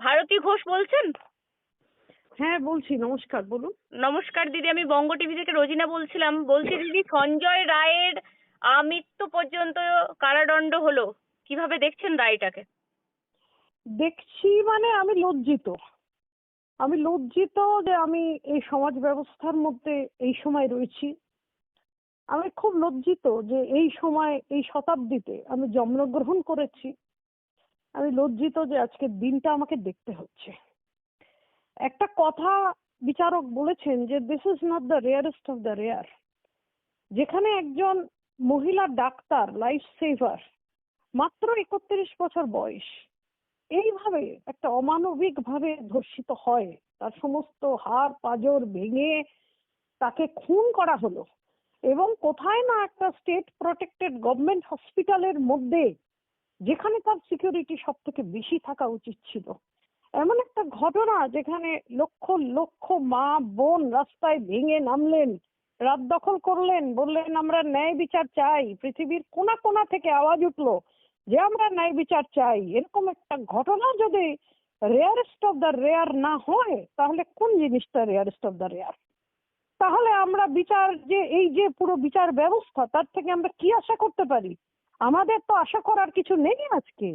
ভারতী ঘোষ বলছেন? হ্যাঁ বলছি নমস্কার বলুন। নমস্কার দিদি আমি বঙ্গ টিভি থেকে রোজিনা বলছিলাম। বলছি দিদি সঞ্জয় রায়ের আমৃত্যু পর্যন্ত কারাদণ্ড হলো। কীভাবে দেখছেন রায়টাকে? দেখছি মানে আমি লজ্জিত। আমি লজ্জিত যে আমি এই সমাজ ব্যবস্থার মধ্যে এই সময় রয়েছি। আমি খুব লজ্জিত যে এই সময় এই শতাব্দীতে আমি জন্মগ্রহণ করেছি। আমি লজ্জিত যে আজকের দিনটা আমাকে দেখতে হচ্ছে। একটা কথা বিচারক বলেছেন যে this is not the rarest of the rare যেখানে একজন মহিলা ডাক্তার লাইফ সেভার মাত্র একত্রিশ বছর বয়স, এইভাবে একটা অমানবিক ভাবে ধর্ষিত হয়, তার সমস্ত হাড়, পাজর ভেঙে তাকে খুন করা হলো এবং কোথায় না একটা স্টেট প্রোটেক্টেড গভর্নমেন্ট হসপিটালের মধ্যে যেখানে তার সিকিউরিটি সব থেকে বেশি থাকা উচিত ছিল। এমন একটা ঘটনা যেখানে লক্ষ লক্ষ মা, বোন রাস্তায় ভেঙে নামলেন, রাত দখল করলেন, বললেন, আমরা ন্যায় বিচার চাই। পৃথিবীর কোনা কোনা থেকে আওয়াজ উঠল যে আমরা ন্যায় বিচার চাই। এরকম একটা ঘটনা যদি রেয়ারেস্ট অফ দ্য রেয়ার না হয়, তাহলে কোন জিনিসটা রেয়ারেস্ট অফ দ্য রেয়ার তাহলে আমরা বিচার যে, এই যে পুরো বিচার ব্যবস্থা, তার থেকে আমরা কি আশা করতে পারি? আমাদের তো আশা করার কিছু নেই আজকে।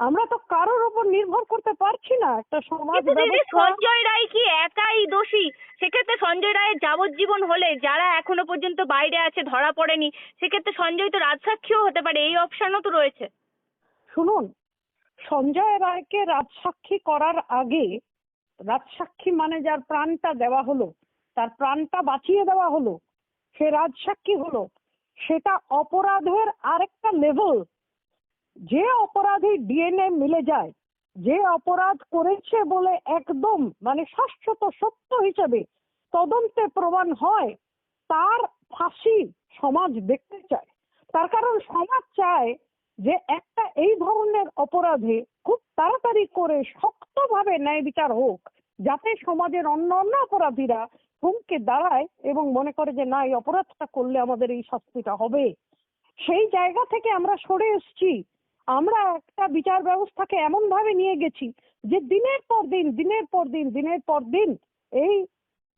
আমরা তো কারোর উপর নির্ভর করতে পারছি না। একটা সমাজ সঞ্জয় রায় কি একাই দোষী? সেক্ষেত্রে সঞ্জয় রায়ের যাবজ্জীবন হলে যারা এখনও পর্যন্ত বাইরে আছে ধরা পড়েনি সেক্ষেত্রে সঞ্জয় তো রাজসাক্ষীও হতে পারে। এই অপশনও তো রয়েছে। শুনুন সঞ্জয় রায়কে রাজসাক্ষী করার আগে রাজসাক্ষী মানে যার প্রাণটা দেওয়া হলো তার প্রাণটা বাঁচিয়ে দেওয়া হলো সে রাজসাক্ষী হলো। সেটা অপরাধের আরেকটা লেভেল যে অপরাধী ডিএনএ মিলে যায়, যে অপরাধ করেছে বলে একদম মানে শাশ্বত সত্য হিসেবে তদন্তে প্রমাণ হয়, তার ফাঁসি সমাজ দেখতে চায়। তার কারণ সমাজ চায় যে একটা এই ধরনের অপরাধে খুব তাড়াতাড়ি করে শক্তভাবে ন্যায় বিচার হোক, যাতে সমাজের অন্য অন্য অপরাধীরা হুমকে দাঁড়ায় এবং মনে করে যে, না, এই অপরাধটা করলে আমাদের এই শাস্তিটা হবে। সেই জায়গা থেকে আমরা সরে এসেছি। আমরা একটা বিচার ব্যবস্থাকে এমন ভাবে নিয়ে গেছি যে, দিনের পর দিন, দিনের পর দিন, দিনের পর দিন এই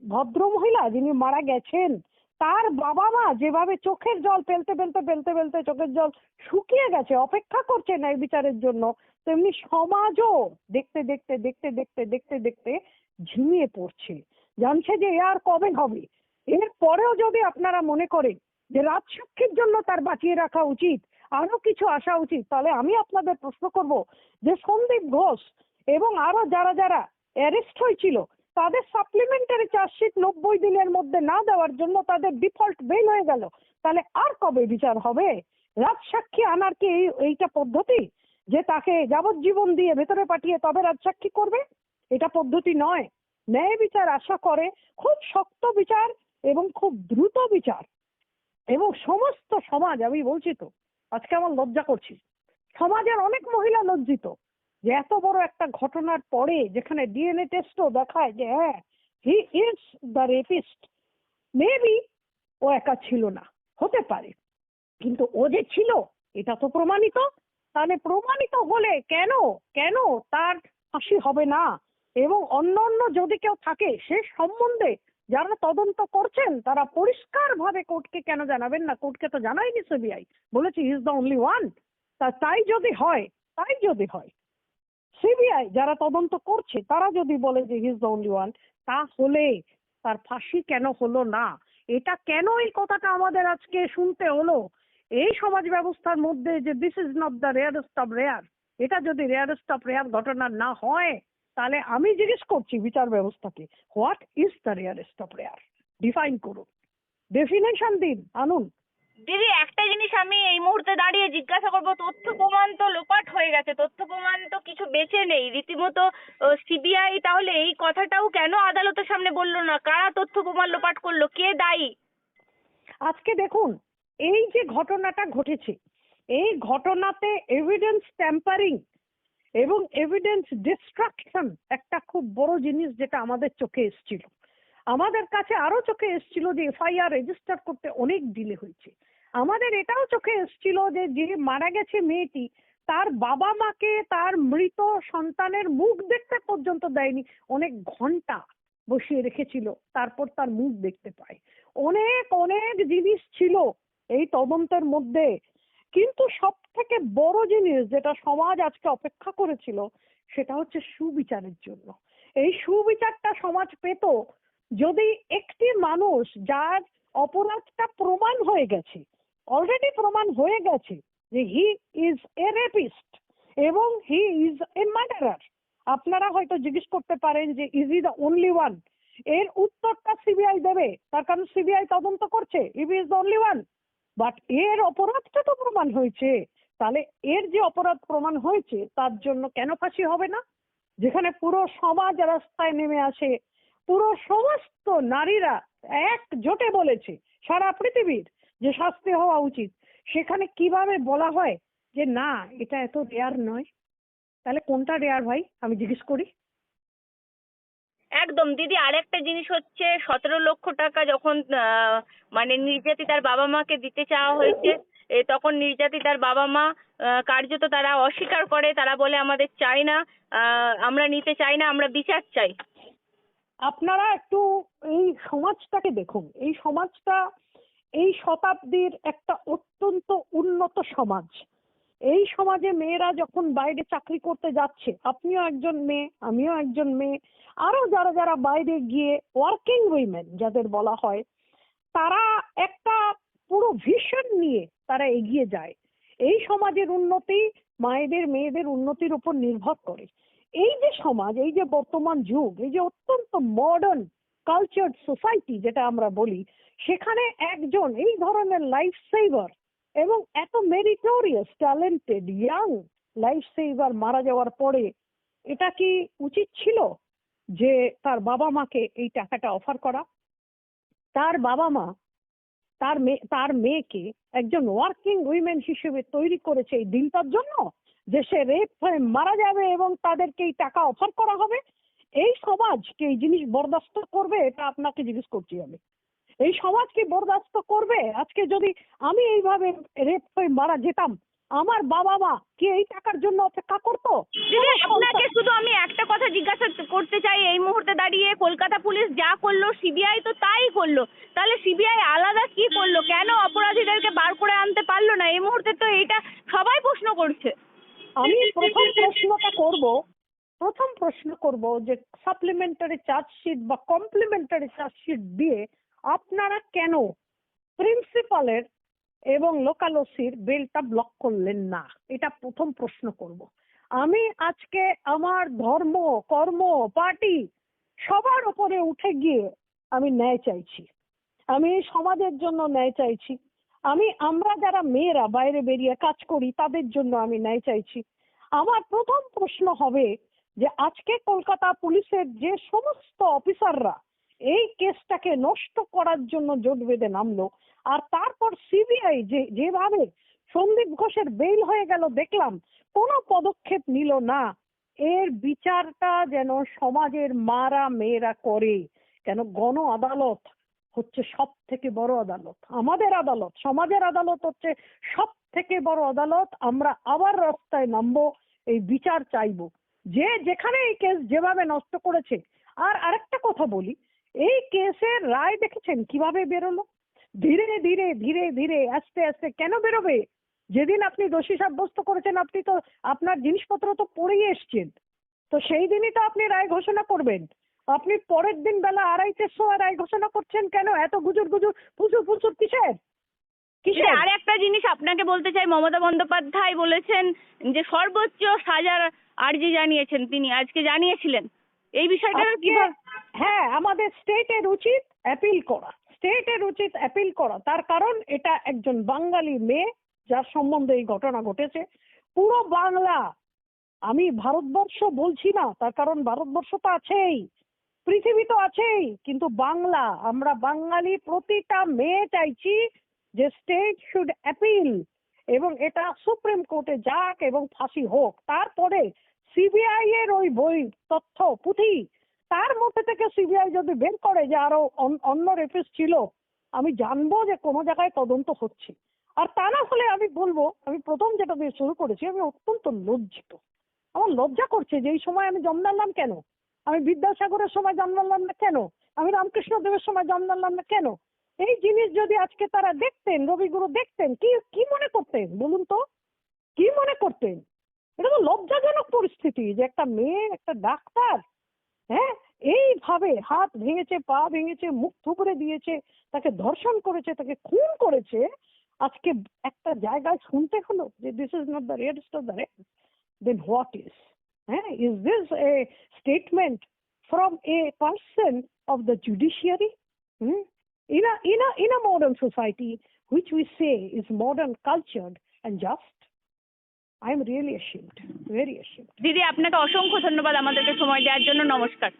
ভদ্র মহিলা যিনি মারা গেছেন, তার বাবা মা যেভাবে চোখের জল ফেলতে ফেলতে ফেলতে ফেলতে চোখের জল শুকিয়ে গেছে, অপেক্ষা করছে এই বিচারের জন্য, তেমনি সমাজও দেখতে দেখতে দেখতে দেখতে দেখতে দেখতে ঝিমিয়ে পড়ছে। জানছে যে এ আর কবে হবে। এর পরেও যদি আপনারা মনে করেন যে রাজসাক্ষীর জন্য তার বাঁচিয়ে রাখা উচিত, আরও কিছু আসা উচিত, তাহলে আমি আপনাদের প্রশ্ন করব যে সন্দীপ ঘোষ এবং আরও যারা যারা অ্যারেস্ট হয়েছিল, তাদের সাপ্লিমেন্টারি চার্জশিট নব্বই দিনের মধ্যে না দেওয়ার জন্য তাদের ডিফল্ট বেল হয়ে গেল। তাহলে আর কবে বিচার হবে? রাজসাক্ষী আনার কি এই, এইটা পদ্ধতি? যে তাকে যাবজ্জীবন দিয়ে ভেতরে পাঠিয়ে তবে রাজসাক্ষী করবে? এটা পদ্ধতি নয়। ন্যায় বিচার আশা করে, খুব শক্ত বিচার এবং খুব দ্রুত বিচার। এবং সমস্ত সমাজ, আমি বলছি তো, আজকে আমার লজ্জা করছি। সমাজের অনেক মহিলা লজ্জিত যে এত বড় একটা ঘটনার পরে যেখানে ডিএনএ টেস্টও দেখায় যে হ্যাঁ he is the rapist maybe ও একা ছিল না, হতে পারে। কিন্তু ও যে ছিল, এটা তো প্রমাণিত। তাহলে প্রমাণিত হলে কেন? কেন তার ফাঁসি হবে না? এবং অন্য অন্য যদি কেউ থাকে, সে সম্বন্ধে যারা তদন্ত করছেন, তারা পরিষ্কার ভাবে কোর্টকে কেন জানাবেন না? কোর্টকে তো জানায়নি সিবিআই বলেছে ইজ দ্য অনলি ওয়ান তা তাই যদি হয়, তাই যদি হয় সিবিআই যারা তদন্ত করছে, তারা যদি বলে যে ইজ দ্য অনলি ওয়ান তাহলে তার ফাঁসি কেন হলো না? এটা কেন এই কথাটা আমাদের আজকে শুনতে হলো? এই সমাজ ব্যবস্থার মধ্যে যে this is not the rarest of rare এটা যদি রেয়ারেস্ট অফ রেয়ার ঘটনা না হয় তাহলে আমি জিজ্ঞেস করছি বিচার ব্যবস্থাকে what is the rarest of rare define করুন। ডেফিনেশন দিন আনুন। দিদি একটা জিনিস আমি এই মুহূর্তে দাঁড়িয়ে জিজ্ঞাসা করব তথ্য প্রমাণ তো লোপাট হয়ে গেছে তথ্য প্রমাণ তো কিছু বেঁচে নেই। রীতিমতো সিবিআই তাহলে এই কথাটাও কেন আদালতের সামনে বলল না? কারা তথ্য প্রমাণ লোপাট করল? কে দায়ী? আজকে দেখুন এই যে ঘটনাটা ঘটেছে এই ঘটনাতে এভিডেন্স ট্যাম্পারিং এবং এভিডেন্স ডিস্ট্রাকশন একটা খুব বড় জিনিস যেটা আমাদের চোখে এসেছিল। আমাদের কাছে আরও চোখে এসেছিল যে এফআইআর রেজিস্টার করতে অনেক ডিলে হয়েছে। আমাদের এটাও চোখে এসেছিল যে যে মারা গেছে মেয়েটি, তার বাবা মাকে তার মৃত সন্তানের মুখ দেখতে পর্যন্ত দেয়নি। অনেক ঘণ্টা বসিয়ে রেখেছিল, তারপর তার মুখ দেখতে পায়। অনেক অনেক জিনিস ছিল এই তদন্তের মধ্যে। কিন্তু সব থেকে বড় জিনিস যেটা সমাজ আজকে অপেক্ষা করেছিল, সেটা হচ্ছে সুবিচারের জন্য। এই সুবিচারটা সমাজ পেত যদি একটি মানুষ যার অপরাধটা প্রমাণ হয়ে গেছে অলরেডি প্রমাণ হয়ে গেছে যে হি ইজ এ রেপিস্ট এবং হি ইজ এ মার্ডারার আপনারা হয়তো জিজ্ঞেস করতে পারেন যে ইজ ই দ্য অনলি ওয়ানের উত্তরটা সিবিআই দেবে, তার কারণ সিবিআই তদন্ত করছে he is the only one but এর অপরাধটা তো প্রমাণ হয়েছে। তাহলে এর যে অপরাধ প্রমাণ হয়েছে, তার জন্য কেন ফাঁসি হবে না? যেখানে পুরো সমাজ রাস্তায় নেমে আসে, পুরো সমস্ত নারীরা এক জোটে বলেছে, সারা পৃথিবীর যে শাস্তি হওয়া উচিত, সেখানে কীভাবে বলা হয় যে না, এটা এত রেয়ার নয়? তাহলে কোনটা রেয়ার ভাই? আমি জিজ্ঞেস করি। একদম, দিদি, আরেকটা জিনিস হচ্ছে সতেরো লক্ষ টাকা যখন মানে নির্যাতিতার বাবা মাকে দিতে চাওয়া হয়েছে তখন নির্যাতিতার বাবা মা কার্যত তারা অস্বীকার করে, তারা বলে আমাদের চাই না আমরা নিতে চাই না, আমরা বিচার চাই। আপনারা একটু এই সমাজটাকে দেখুন, এই সমাজটা এই শতাব্দীর একটা অত্যন্ত উন্নত সমাজ। এই সমাজে মেয়েরা যখন বাইরে চাকরি করতে যাচ্ছে, আপনিও একজন মেয়ে, আমিও একজন মেয়ে আরও যারা যারা বাইরে গিয়ে ওয়ার্কিং উইমেন যাদের বলা হয়, তারা একটা পুরো ভিশন নিয়ে তারা এগিয়ে যায়। এই সমাজের উন্নতি মায়েদের, মেয়েদের উন্নতির উপর নির্ভর করে। এই যে সমাজ, এই যে বর্তমান যুগ, এই যে অত্যন্ত মডার্ন কালচার সোসাইটি যেটা আমরা বলি, সেখানে একজন, এই ধরনের লাইফ সেভার এবং এত meritorious talented young life saver মারা যাওয়ার পরে এটা কি উচিত ছিল যে তার বাবা মাকে এই টাকাটা অফার করা? তার বাবা মা, তার মেয়ে তার মেয়েকে একজন ওয়ার্কিং উইমেন হিসেবে তৈরি করেছে এই দিনটার জন্য যে সে রেপ হয়ে মারা যাবে এবং তাদেরকে এই টাকা অফার করা হবে? এই সমাজকে এই জিনিস বরদাস্ত করবে এটা আপনাকে জিজ্ঞেস করছি আমি। এই সমাজ কি বরদাস্ত করবে? আজকে যদি আমি এইভাবে রেপ হয়ে মারা যেতাম আমার বাবা মা কি এই টাকার জন্য অপেক্ষা করতো? আপনাকে শুধু আমি একটা কথা জিজ্ঞাসা করতে চাই। এই মুহূর্তে দাঁড়িয়ে কলকাতা পুলিশ যা করল সিবিআই তো তাই করল। তাহলে সিবিআই আলাদা কি করল? কেন অপরাধীদেরকে বার করে আনতে পারল না? এই মুহূর্তে তো এইটা সবাই প্রশ্ন করছে। আমি প্রথম প্রশ্নটা করব প্রথম প্রশ্ন করব যে সাপ্লিমেন্টারি চার্জশিট বা কমপ্লিমেন্টারি চার্জশিট দিয়ে আপনারা কেন প্রিন্সিপালের এবং লোকাল ওসির বেলটা ব্লক করলেন না? এটা প্রথম প্রশ্ন করব। আমি আজকে আমার ধর্ম, কর্ম, পার্টি সবার উপরে উঠে গিয়ে আমি ন্যায় চাইছি। আমি সমাজের জন্য ন্যায় চাইছি। আমি, আমরা যারা মেয়েরা বাইরে বেরিয়ে কাজ করি, তাদের জন্য আমি ন্যায় চাইছি। আমার প্রথম প্রশ্ন হবে যে আজকে কলকাতা পুলিশের যে সমস্ত অফিসাররা এই কেসটাকে নষ্ট করার জন্য জোট বেঁধে নামলো। আর তারপর সিবিআই যে, যেভাবে সন্দীপ ঘোষের বেইল হয়ে গেল, দেখলাম কোনো পদক্ষেপ নিল না। এর বিচারটা যেন সমাজের মারা মেয়েরা করে। কেন গণ আদালত হচ্ছে সব থেকে বড় আদালত। আমাদের আদালত, সমাজের আদালত হচ্ছে সব থেকে বড় আদালত। আমরা আবার রাস্তায় নামবো, এই বিচার চাইব। যে যেখানে এই কেস যেভাবে নষ্ট করেছে। আর আরেকটা কথা বলি এই কেসের রায় দেখেছেন? কীভাবে বেরোলো? ধীরে ধীরে ধীরে ধীরে আস্তে আস্তে কেন বেরোবে? যেদিন আপনি দোষী সাব্যস্ত করেছেন আপনি তো আপনার জিনিসপত্র তো পড়েই এসছেন। তো সেই দিনই তো আপনি রায় ঘোষণা করবেন। আপনি পরের দিন বেলা আড়াইটের সময় রায় ঘোষণা করছেন কেন? এত গুজুর গুজুর ফুসুর ফুসুর কিসের? কিসের? আর একটা জিনিস আপনাকে বলতে চাই মমতা বন্দ্যোপাধ্যায় বলেছেন যে সর্বোচ্চ সাজার আর্জি জানিয়েছেন তিনি আজকে জানিয়েছিলেন। এই বিষয়টা কীভাবে হ্যাঁ আমাদের স্টেটের উচিত অ্যাপিল করা। স্টেটের উচিত অ্যাপিল করা। তার কারণ এটা একজন বাঙালি মেয়ে, যার সম্বন্ধে এই ঘটনা ঘটেছে। পুরো বাংলা, আমি ভারতবর্ষ বলছি না, তার কারণ ভারতবর্ষ তো আছেই, পৃথিবী তো আছেই, কিন্তু বাংলা, আমরা বাঙালি প্রতিটা মেয়ে চাইছি যে স্টেট শুড অ্যাপিল এবং এটা সুপ্রিম কোর্টে যাক এবং ফাঁসি হোক। তারপরে সিবিআই এর ওই বই তথ্য পুঁথি তার মধ্যে থেকে সিবিআই যদি বের করে যে আরও অন্য রেফিস ছিল, আমি জানব যে কোনো জায়গায় তদন্ত হচ্ছে। আর তা না হলে আমি বলব, আমি প্রথম যেটা দিয়ে শুরু করেছি, আমি অত্যন্ত লজ্জিত। আমার লজ্জা করছে যে এই সময় আমি জন্মালাম কেন? আমি বিদ্যাসাগরের সময় জন্মালাম না কেন? আমি রামকৃষ্ণ দেবের সময় জন্মালাম না কেন? এই জিনিস যদি আজকে তারা দেখতেন, রবিগুরু দেখতেন, কি কি মনে করতেন বলুন তো? কি মনে করতেন? এটা তো লজ্জাজনক পরিস্থিতি যে একটা মেয়ে, একটা ডাক্তার হ্যাঁ এইভাবে হাত ভেঙেছে, পা ভেঙেছে, মুখ থুবড়ে দিয়েছে, তাকে ধর্ষণ করেছে, তাকে খুন করেছে, আজকে একটা জায়গায় শুনতে হলো যে this is not the rarest of the rare then what is হ্যাঁ is this a statement from a person of the judiciary in a in a in a modern society, which we say is modern cultured and i am really assured very assured দিদি, আপনাকে অসংখ্য ধন্যবাদ আমাদেরকে সময় দেওয়ার জন্য। নমস্কার।